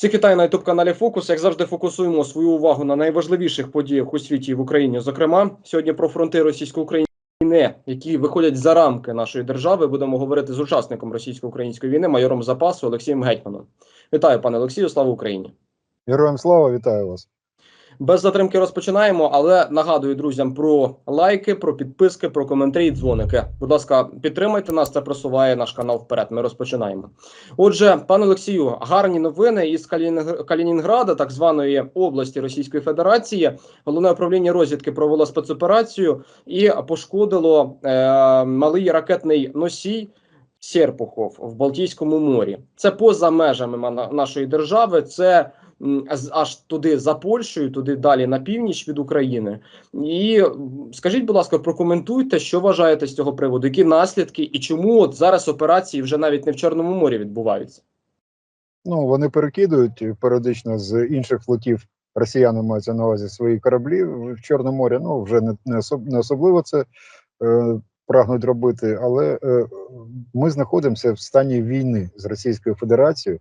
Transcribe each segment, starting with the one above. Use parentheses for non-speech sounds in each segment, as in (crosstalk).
Всіх вітаю на youtube каналі Фокус. Як завжди, фокусуємо свою увагу на найважливіших подіях у світі і в Україні. Зокрема, сьогодні про фронти російсько-української війни, які виходять за рамки нашої держави. Будемо говорити з учасником російсько-української війни, майором запасу Олексієм Гетьманом. Вітаю, пане Олексію. Слава Україні! Героям слава, вітаю вас. Без затримки розпочинаємо, але нагадую друзям про лайки, про підписки, про коментарі і дзвоники. Будь ласка, підтримайте нас, це просуває наш канал вперед. Ми розпочинаємо. Отже, пане Олексію, гарні новини із Калінінг- Калінінграда, так званої області Російської Федерації. Головне управління розвідки провело спецоперацію і пошкодило е, малий ракетний носій. Серпухов в Балтійському морі. Це поза межами нашої держави. Це аж туди за Польщею, туди далі на північ від України. І скажіть, будь ласка, прокоментуйте, що вважаєте з цього приводу, які наслідки і чому от зараз операції вже навіть не в Чорному морі відбуваються? Ну вони перекидують періодично з інших флотів. Росіяни маються на увазі свої кораблі в Чорне море. Ну вже не, не, особ, не особливо це е, прагнуть робити, але е, ми знаходимося в стані війни з Російською Федерацією,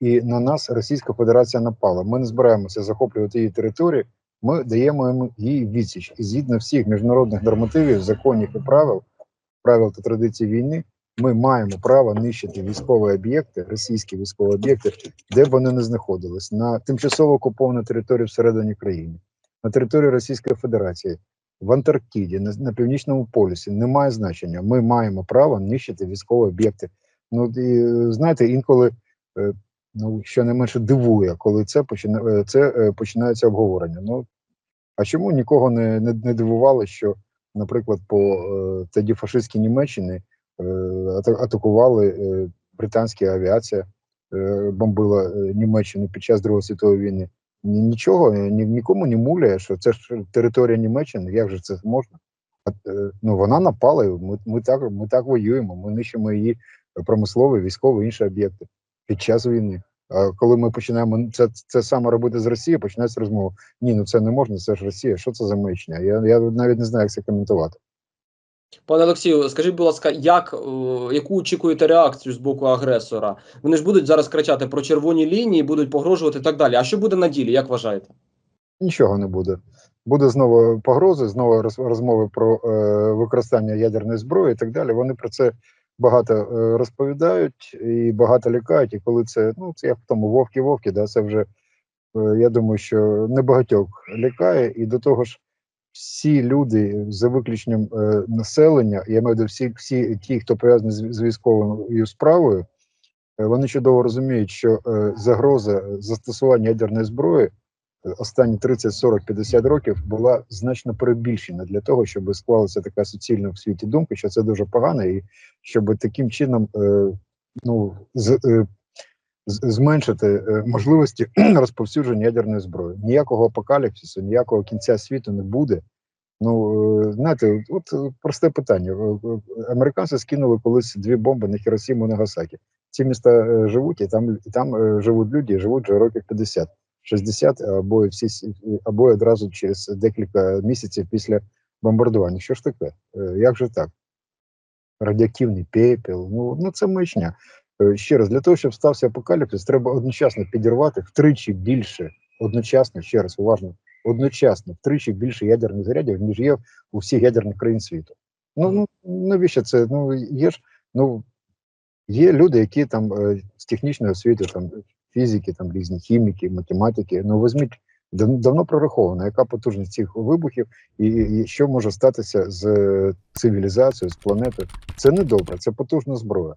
і на нас Російська Федерація напала. Ми не збираємося захоплювати її територію. Ми даємо їй відсіч і згідно всіх міжнародних нормативів, законів і правил, правил та традицій війни. Ми маємо право нищити військові об'єкти, російські військові об'єкти, де б вони не знаходились на тимчасово окупованій території всередині країни, на території Російської Федерації, в Антарктиді, на, на північному полюсі немає значення. Ми маємо право нищити військові об'єкти. Ну і знаєте, інколи е, ну що не менше дивує, коли це починає це е, починається обговорення. Ну а чому нікого не, не, не дивувало, що, наприклад, по е, тоді фашистській Німеччині е, атакували е, британська авіація, е, бомбила е, Німеччину під час Другої світової війни. Ні, нічого е, ні, нікому не муляє, що це ж територія Німеччини. Як же це можна? Е, ну вона напала. Ми, ми так ми так воюємо. Ми нищимо її промислові, військові інші об'єкти під час війни. А коли ми починаємо це, це саме робити з Росії, починається розмова. Ні, ну це не можна, це ж Росія. Що це за маячня? Я, я навіть не знаю, як це коментувати. Пане Олексію, скажіть, будь ласка, як, е, яку очікуєте реакцію з боку агресора? Вони ж будуть зараз кричати про червоні лінії, будуть погрожувати і так далі. А що буде на ділі? Як вважаєте? Нічого не буде. Буде знову погрози, знову розмови про е, використання ядерної зброї і так далі. Вони про це багато е, розповідають і багато лякають. І коли це, ну це як в тому вовки-вовки, да, це вже е, я думаю, що небагатьох лякає, і до того ж, всі люди за виключенням е, населення, я маю до всі, всі ті, хто пов'язаний з, з військовою справою, е, вони чудово розуміють, що е, загроза застосування ядерної зброї останні 30, 40, 50 років була значно перебільшена для того, щоб склалася така суцільна в світі думка, що це дуже погано, і щоб таким чином е, ну, з, е, зменшити е, можливості (clears throat) розповсюдження ядерної зброї. Ніякого апокаліпсису, ніякого кінця світу не буде. Ну, е, знаєте, от е, просте питання. Американці скинули колись дві бомби на Хіросіму і Нагасакі. Ці міста живуть, і там, і там живуть люди, і живуть вже років 50. 60 або всі або одразу через декілька місяців після бомбардування. Що ж таке? Е, Як же так? Радіоактивний пепел. Ну, ну це маячня. Е, Ще раз, для того, щоб стався апокаліпсис, треба одночасно підірвати втричі більше, одночасно, ще раз уважно, одночасно втричі більше ядерних зарядів, ніж є у всіх ядерних країн світу. Ну, ну навіщо це? Ну є ж ну є люди, які там е, з технічної освіти, там фізики, там різні хіміки, математики. Ну візьміть давно прораховано, яка потужність цих вибухів, і, і що може статися з е, цивілізацією, з планетою. Це не добре, це потужна зброя.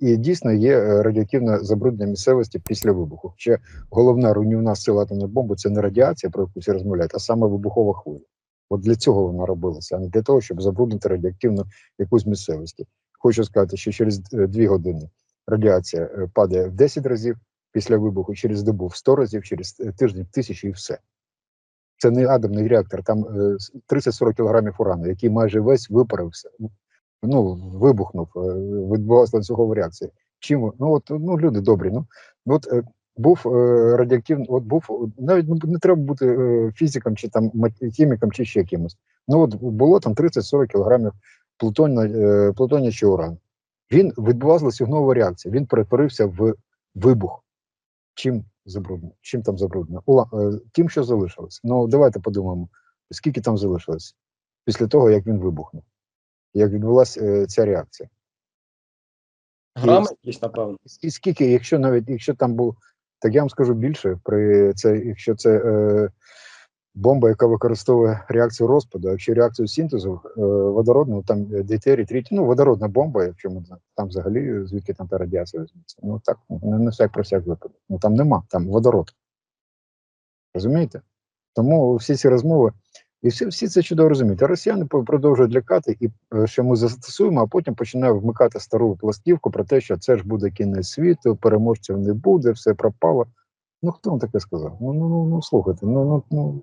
І дійсно є е, радіоактивне забруднення місцевості після вибуху. Ще головна руйнівна сила атомної бомби це не радіація, про яку всі розмовляють, а саме вибухова хвиля. От для цього вона робилася, а не для того, щоб забруднити радіоактивну якусь місцевість. Хочу сказати, що через е, дві години радіація падає в 10 разів після вибуху, через добу в 100 разів, через е, тиждень в тисячу і все. Це не атомний реактор, там е, с- 30-40 кілограмів урану, який майже весь випарився, ну, вибухнув, е, відбувалася ланцюгова реакція. Чим? Ну, от, ну, люди добрі, ну, ну от, е, був е, радіоактивний, от був, е, навіть ну, не треба бути е, фізиком чи там хіміком чи ще кимось. Ну, от було там 30-40 кілограмів плутонія, е, плутонія чи урану. Він відбувалася ланцюгова реакція, він перетворився в вибух. Чим забруднено. Чим там забруднено? Ула, е, тим, що залишилось. Ну давайте подумаємо, скільки там залишилось після того, як він вибухнув, як відбулася е, ця реакція. Грами якісь, напевно. І скільки, якщо навіть якщо там був, так я вам скажу більше, при це, якщо це е, бомба, яка використовує реакцію розпаду, якщо реакцію синтезу е, водородну, там е, дейтерій, ну водородна бомба, якщо ми там взагалі звідки там та радіація візьметься. Ну так, не на всяк про всяк випадок. Ну там нема, там водород. Розумієте? Тому всі ці розмови, і всі, всі це чудово розуміють. Росіяни продовжують лякати, і е, що ми застосуємо, а потім починають вмикати стару пластівку про те, що це ж буде кінець світу, переможців не буде, все пропало. Ну хто вам таке сказав? Ну ну ну, ну слухайте, ну ну ну.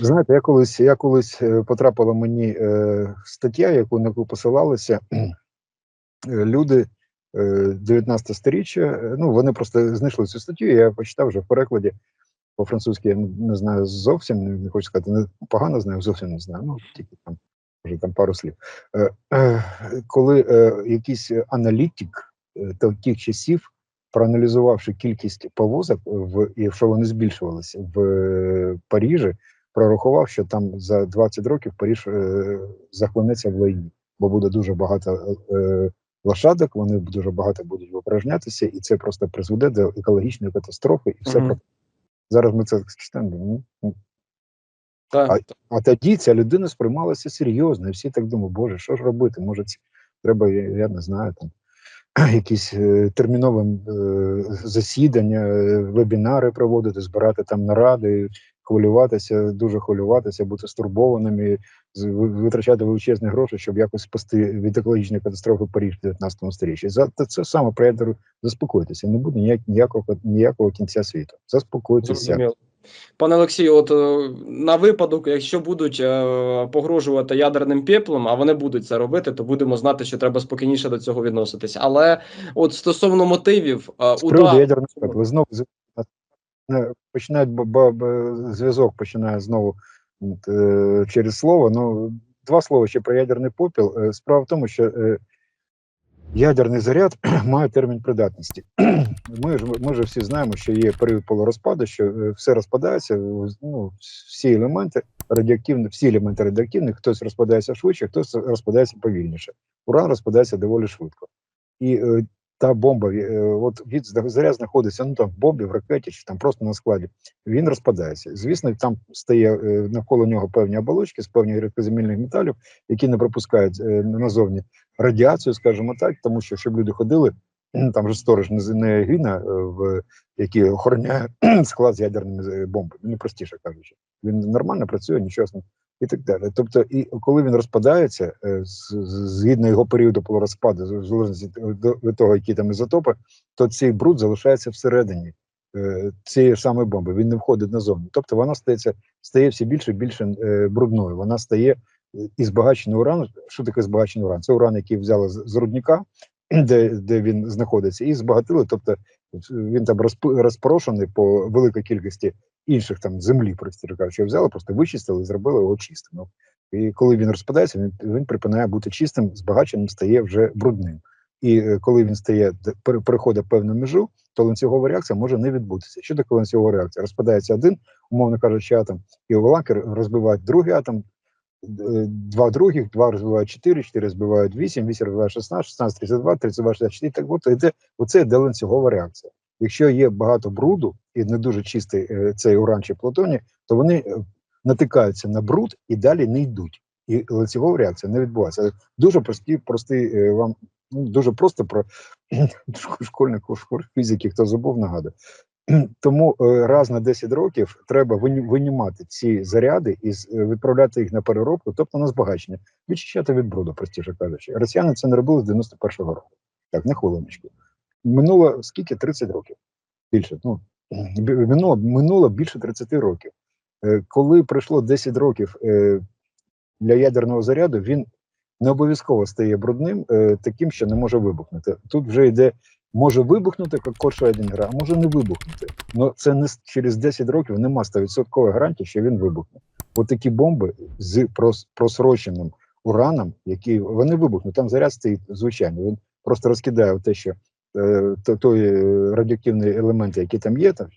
Знаєте, я колись я колись е, потрапила мені е, стаття, яку на яку посилалися е, люди е, 19 сторіччя. е, Ну вони просто знайшли цю статтю. Я почитав вже в перекладі по-французьки. Я не, знаю зовсім, не, не хочу сказати, не погано знаю, зовсім не знаю. Ну тільки там вже там пару слів. Е, е, коли е, якийсь аналітик е, та тих часів, проаналізувавши кількість повозок, в і що вони збільшувалися в е, Парижі, прорахував, що там за 20 років Париж е, захлинеться в лайні, бо буде дуже багато е, лошадок, вони дуже багато будуть випражнятися, і це просто призведе до екологічної катастрофи, і все Мгм. про зараз ми це читаємо. ну, ну, Так, а тоді ця людина сприймалася серйозно, і всі так думали, боже, що ж робити? Може, це треба, я, я не знаю, там (clears throat) якісь е, термінові е, засідання, е, вебінари проводити, збирати там наради, хвилюватися, дуже хвилюватися, бути стурбованими, витрачати величезні гроші, щоб якось спасти від екологічної катастрофи Париж в 19 сторіччі. За це саме про ядеру заспокойтеся. Не буде ніяк, ніякого ніякого кінця світу. Заспокойтеся. Пане Олексію, от е, на випадок, якщо будуть е, погрожувати ядерним пеплом, а вони будуть це робити, то будемо знати, що треба спокійніше до цього відноситись. Але от стосовно мотивів, е, З приводу удар, ядерного пепла знову починають зв'язок починає знову е, через слово. Ну два слова ще про ядерний попіл. Е, Справа в тому, що е, ядерний заряд (clears throat) має термін придатності. (clears throat) Ми ж ми ж всі знаємо, що є період полурозпаду, що е, все розпадається. Ну всі елементи радіоактивні, всі елементи радіоактивні, хтось розпадається швидше, хтось розпадається повільніше. Уран розпадається доволі швидко. І е, та бомба, е, от від заряд знаходиться ну там в бомбі, в ракеті чи там просто на складі. Він розпадається. Звісно, там стає е, навколо нього певні оболочки з певних рідкоземельних металів, які не пропускають е, назовні радіацію, скажімо так, тому що щоб люди ходили. Там же сторож не, е, в який охороняє (clears throat) склад з ядерними бомбами. Ну простіше кажучи, він нормально працює, нічого і так далі. Тобто, і коли він розпадається, е, згідно його періоду полурозпаду, в залежності від того, які там ізотопи, то цей бруд залишається всередині е, цієї самої бомби. Він не входить назовні. Тобто вона стається стає все більше і більше е, брудною. Вона стає і збагачений уран. Що таке збагачений уран? Це уран, який взяли з, рудника, (clears throat) де, де він знаходиться, і збагатили. Тобто він там розп- розпорошений по великій кількості інших там землі, простіше кажучи, взяли, просто вичистили і зробили його чистим. І коли він розпадається, він, він припинає бути чистим, збагаченим, стає вже брудним. І е, коли він стає переходить певну межу, то ланцюгова реакція може не відбутися. Що таке ланцюгова реакція? Розпадається один, умовно кажучи, атом, і уламки розбивають другий атом, е, два других, два розбивають 4, 4 розбивають 8, 8 розбивають 16, 16 32, 32 64. Так от йде оце йде ланцюгова реакція. Якщо є багато бруду і не дуже чистий е, цей уран чи плутоній, то вони е, натикаються на бруд і далі не йдуть. І ланцюгова реакція не відбувається. Дуже прості, простий е, вам ну, дуже просто про (clears throat) школьнику школь фізики, хто забув, нагадую. (clears throat) Тому раз на 10 років треба винімати ці заряди і відправляти їх на переробку, тобто на збагачення, відчищати від бруду, простіше кажучи. Росіяни це не робили з 91-го року. Так, на хвилиночку. Минуло скільки? 30 років. Більше. Ну, минуло, минуло більше 30 років. Е, Коли пройшло 10 років е, для ядерного заряду, він не обов'язково стає брудним, е, таким, що не може вибухнути. Тут вже йде може вибухнути, код Шрайдінгера, а може не вибухнути. Ну це не через 10 років нема 100% гарантії, що він вибухне. От такі бомби з прос- просроченим ураном, які вони вибухнуть. Там заряд стоїть звичайно. Він просто розкидає те, що той е, радіоактивний елемент, який там є, там,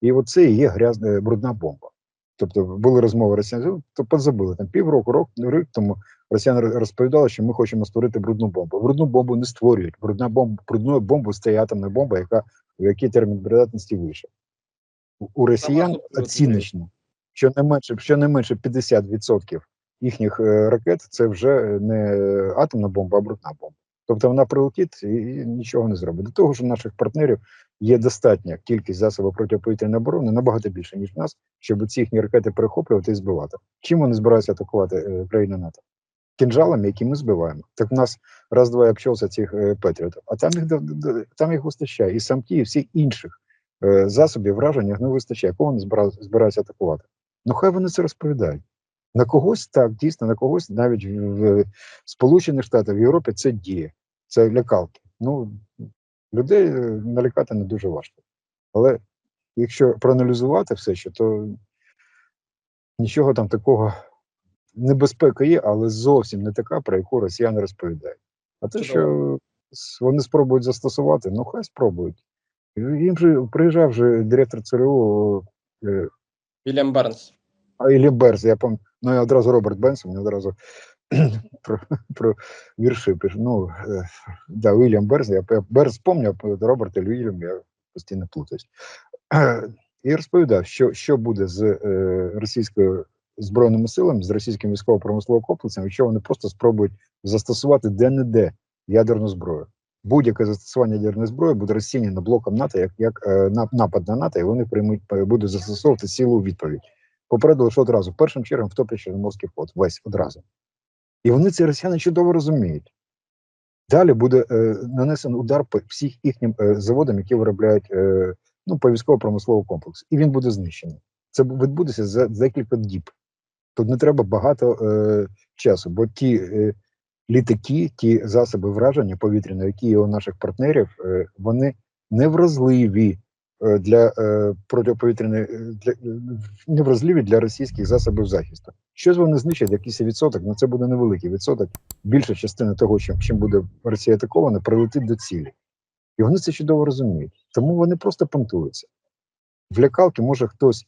і оце і є грязна е, брудна бомба. Тобто були розмови росіян, то позабули там півроку, рок, рік тому росіяни розповідали, що ми хочемо створити брудну бомбу. Брудну бомбу не створюють. Брудна бомба, брудною бомбою стає атомна бомба, яка в якій термін придатності вийшов. У- росіян оціночно, що не менше, що не менше 50% їхніх е, ракет це вже не атомна бомба, а брудна бомба. Тобто вона прилетить і, нічого не зробить. До того ж, у наших партнерів є достатня кількість засобів протиповітряної оборони, набагато більше, ніж в нас, щоб ці їхні ракети перехоплювати і збивати. Чим вони збираються атакувати е, країни НАТО? Кінжалами, які ми збиваємо. Так в нас раз-два обчався цих е, патріотів, а там їх там їх вистачає. І самки, і всіх інших е, засобів враження не вистачає. Кого вони збираються атакувати? Ну хай вони це розповідають. На когось так, дійсно, на когось навіть в, Сполучених Штатах, в Європі це діє, це лякалки. Ну, людей е, налякати не дуже важко. Але якщо проаналізувати все ще, то нічого там такого небезпека є, але зовсім не така, про яку росіяни розповідають. А те, що вони спробують застосувати, ну хай спробують. Їм же приїжджав вже директор ЦРУ е, Вільям Бернс. А Іллі Берз, я пам'ятаю, ну я одразу Роберт Бенсон, мені одразу (clears throat) про, про вірші пишу. Ну, е, да, Вільям Берз, я Берз пам'ятаю, Роберт і Вільям, я постійно плутаюсь. І розповідав, що, що буде з е, російською збройними силами, з російським військово-промисловим комплексом, якщо вони просто спробують застосувати де-не-де ядерну зброю. Будь-яке застосування ядерної зброї буде розцінено блоком НАТО як, як е, напад на НАТО, і вони приймуть будуть застосовувати силу відповідь. Попередили, що одразу першим чергом втоплять Чорноморський флот, весь одразу. І вони ці росіяни чудово розуміють. Далі буде е, нанесений удар по всіх їхнім е, заводам, які виробляють е, ну, по військово-промисловий комплекс, і він буде знищений. Це відбудеться за декілька діб. Тут не треба багато е, часу, бо ті е, літаки, ті засоби враження повітряної, які є у наших партнерів, е, вони невразливі для е, протиповітряної е, для е, невразливі для російських засобів захисту. Щось вони знищать, якийсь відсоток, але це буде невеликий відсоток. Більша частина того, чим, чим буде Росія атакована, прилетить до цілі. І вони це чудово розуміють. Тому вони просто понтуються. В лякалки може хтось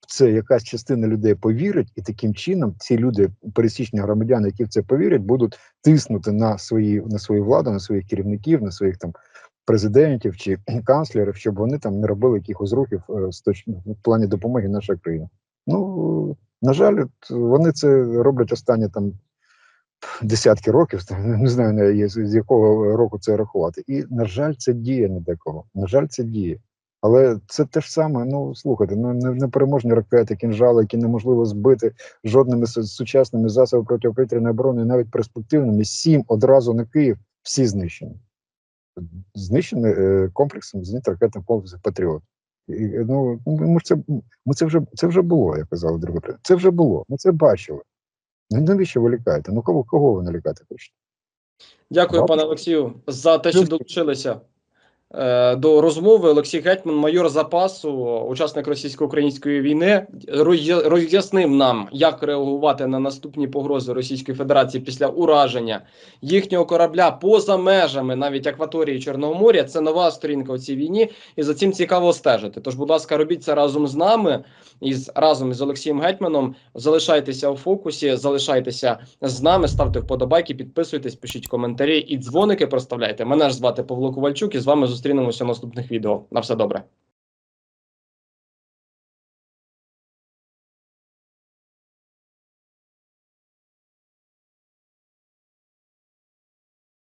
в це якась частина людей повірить, і таким чином ці люди, пересічні громадяни, які в це повірять, будуть тиснути на свої на свою владу, на своїх керівників, на своїх там президентів чи (clears throat) канцлерів, щоб вони там не робили якихось рухів е, з точ... в плані допомоги нашій країні. Ну на жаль, вони це роблять останні там десятки років. (laughs) Не знаю з якого року це рахувати. І на жаль, це діє на декого. На жаль, це діє. Але це те ж саме. Ну слухайте, ну не- непереможні ракети, кінжали, які неможливо збити жодними сучасними засобами протиповітряної оборони, навіть перспективними. Сім одразу на Київ, всі знищені. Знищені е, комплексом зенітно-ракетним комплексом Патріот. І, ну, ми це, ми це вже це вже було, як казали друге. Це вже було. Ми це бачили. Ну навіщо ви лякаєте? Ну кого кого ви налякати хочете? Дякую, Добре. пане Олексію, за те, що долучилися до розмови. Олексій Гетьман, майор запасу, учасник російсько-української війни, роз'я- роз'яснив нам, як реагувати на наступні погрози Російської Федерації після ураження їхнього корабля поза межами навіть акваторії Чорного моря. Це нова сторінка у цій війні, і за цим цікаво стежити. Тож, будь ласка, робіть це разом з нами і разом із Олексієм Гетьманом. Залишайтеся у фокусі, залишайтеся з нами, ставте вподобайки, підписуйтесь, пишіть коментарі і дзвоники проставляйте. Мене ж звати Павло Ковальчук, і з вами зустрінемося в наступних відео. На все добре.